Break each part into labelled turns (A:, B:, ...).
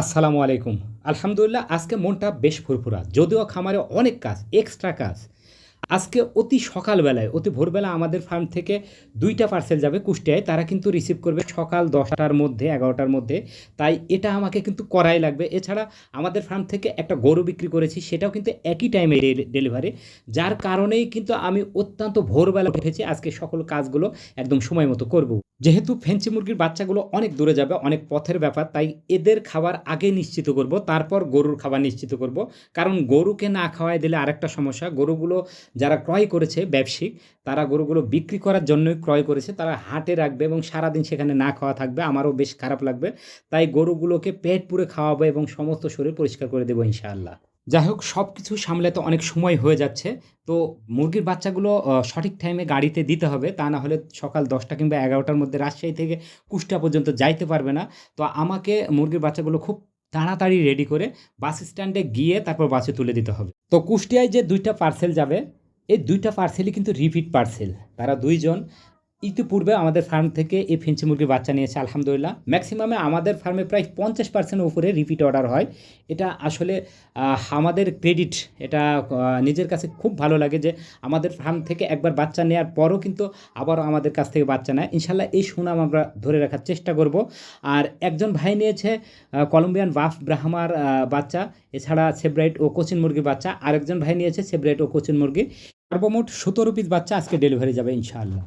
A: আসসালামু আলাইকুম। আলহামদুলিল্লাহ, আজকে মনটা বেশ ফুরফুরা। যদিও খামারে অনেক কাজ এক্সট্রা কাজ। আজকে অতি সকালবেলায়, অতি ভোরবেলা আমাদের ফার্ম থেকে দুইটা পার্সেল যাবে কুষ্টিয়ায়, তারা কিন্তু রিসিভ করবে সকাল দশটার মধ্যে, এগারোটার মধ্যে। তাই এটা আমাকে কিন্তু করাই লাগবে। এছাড়া আমাদের ফার্ম থেকে একটা গরু বিক্রি করেছি, সেটাও কিন্তু একই টাইমে ডেলিভারি যার কারণেই কিন্তু আমি অত্যন্ত ভোরবেলা উঠেছি। আজকে সকল কাজগুলো একদম সময় মতো করব। যেহেতু ফেন্সি মুরগির বাচ্চাগুলো অনেক দূরে যাবে, অনেক পথের ব্যাপার, তাই এদের খাবার আগে নিশ্চিত করব, তারপর গরুর খাবার নিশ্চিত করব। কারণ গরুকে না খাওয়াই দিলে আরেকটা সমস্যা, গরুগুলো যারা ক্রয় করেছে ব্যবসায়িক, তারা গরুগুলো বিক্রি করার জন্যই ক্রয় করেছে, তারা হাটে রাখবে এবং সারাদিন সেখানে না খাওয়া থাকবে, আমারও বেশ খারাপ লাগবে। তাই গরুগুলোকে পেট পুরে খাওয়াবো এবং সমস্ত শরীর পরিষ্কার করে দেবো ইনশাআল্লাহ। যাই হোক সব কিছু সামলাতে অনেক সময় হয়ে যাচ্ছে। তো মুরগির বাচ্চাগুলো সঠিক টাইমে গাড়িতে দিতে হবে, তা না হলে সকাল দশটা কিংবা এগারোটার মধ্যে রাজশাহী থেকে কুষ্টা পর্যন্ত যাইতে পারবে না। তো আমাকে মুরগির বাচ্চাগুলো খুব তাড়াতাড়ি রেডি করে বাস স্ট্যান্ডে গিয়ে তারপর বাসে তুলে দিতে হবে। তো কুষ্টিয়ায় যে দুইটা পার্সেল যাবে, এই দুইটা পার্সেলই কিন্তু রিপিট পার্সেল তারা দুইজন ইতিপূর্বে আমাদের ফার্ম থেকে এই ফেন্সি মুরগির বাচ্চা নিয়েছে, আলহামদুলিল্লাহ। ম্যাক্সিমামে আমাদের ফার্মে প্রায় পঞ্চাশ পার্সেন্টের উপরে রিপিট অর্ডার হয়। এটা আসলে আমাদের ক্রেডিট এটা নিজের কাছে খুব ভালো লাগে যে আমাদের ফার্ম থেকে একবার বাচ্চা নেওয়ার পরও কিন্তু আবারও আমাদের কাছ থেকে বাচ্চা নেয়। ইনশাল্লাহ এই সুনাম আমরা ধরে রাখার চেষ্টা করব। আর একজন ভাই নিয়েছে কলম্বিয়ান বাফ ব্রাহ্মার বাচ্চা, এছাড়া সেব্রাইট ও কোচিন মুরগির বাচ্চা। আরেকজন ভাই নিয়েছে সেব্রাইট ও কোচিন মুরগি। সর্বমোট সতেরো পিস বাচ্চা আজকে ডেলিভারি যাবে ইনশাআল্লাহ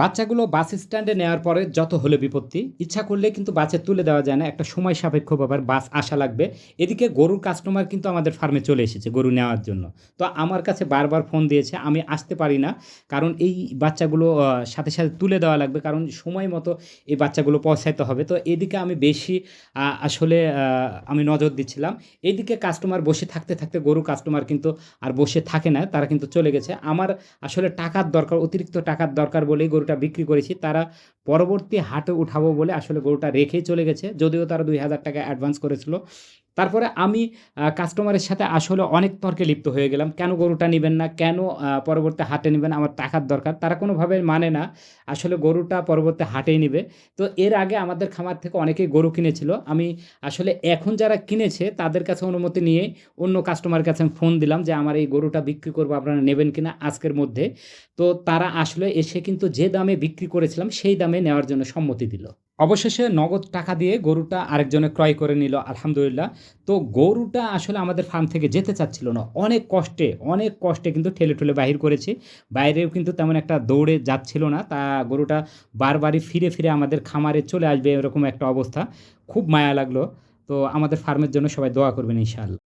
A: বাচ্চাগুলো বাস স্ট্যান্ডে নেওয়ার পরে যত হলে বিপত্তি, ইচ্ছা করলে কিন্তু বাসে তুলে দেওয়া যায় না, একটা সময় সাপেক্ষ ব্যাপার, বাস আসা লাগবে। এদিকে গরুর কাস্টমার কিন্তু আমাদের ফার্মে চলে এসেছে গরু নেওয়ার জন্য। তো আমার কাছে বারবার ফোন দিয়েছে, আমি আসতে পারি না, কারণ এই বাচ্চাগুলো সাথে সাথে তুলে দেওয়া লাগবে, কারণ সময় মতো এই বাচ্চাগুলো পৌঁছাইতে হবে। তো এদিকে আমি বেশি আসলে আমি নজর দিচ্ছিলাম। এদিকে কাস্টমার বসে থাকতে থাকতে গরু কাস্টমার কিন্তু আর বসে থাকে না, তারা কিন্তু চলে গেছে। আমার আসলে টাকার দরকার, অতিরিক্ত টাকার দরকার বলেই গরুটা বিক্রি করেছি, তারা পরবর্তী হাটে উঠাবো বলে আসলে গরুটা রেখে চলে গেছে, যদিও তারা দুই হাজার টাকা অ্যাডভান্স করেছিল। তারপরে আমি কাস্টমারের সাথে আসলে অনেক তর্কে লিপ্ত হয়ে গেলাম। কেন গরুটা নেবেন না? কেন পরবর্তী হাটে নেবেন? আমার টাকার দরকার। তারা কোনোভাবে মানে না, আসলে গরুটা পরবর্তী হাটেই নেবে। তো এর আগে আমাদের খামার থেকে অনেকেই গরু কিনেছিল। আমি আসলে এখন যারা কিনেছে, তাদের কাছে অনুমতি নিয়ে অন্য কাস্টমারের কাছে আমি ফোন দিলাম যে, আমার এই গরুটা বিক্রি করব, আপনারা নেবেন কিনা আজকের মধ্যে? তো তারা আসলে এসে কিন্তু যে দামে বিক্রি করেছিলাম, সেই দামে নেওয়ার জন্য সম্মতি দিল। অবশেষে নগদ টাকা দিয়ে গরুটা আরেকজনে ক্রয় করে নিল, আলহামদুলিল্লাহ। তো গরুটা আসলে আমাদের ফার্ম থেকে যেতে চাচ্ছিল না। অনেক কষ্টে অনেক কষ্টে কিন্তু ঠেলে ঠেলে বাহির করেছি। বাইরেও কিন্তু তেমন একটা দৌড়ে যাচ্ছিল না। তা গরুটা বারবারই ফিরে ফিরে আমাদের খামারে চলে আসবে, এরকম একটা অবস্থা। খুব মায়া লাগল। তো আমাদের ফার্মের জন্য সবাই দোয়া করবেন, ইনশাআল্লাহ।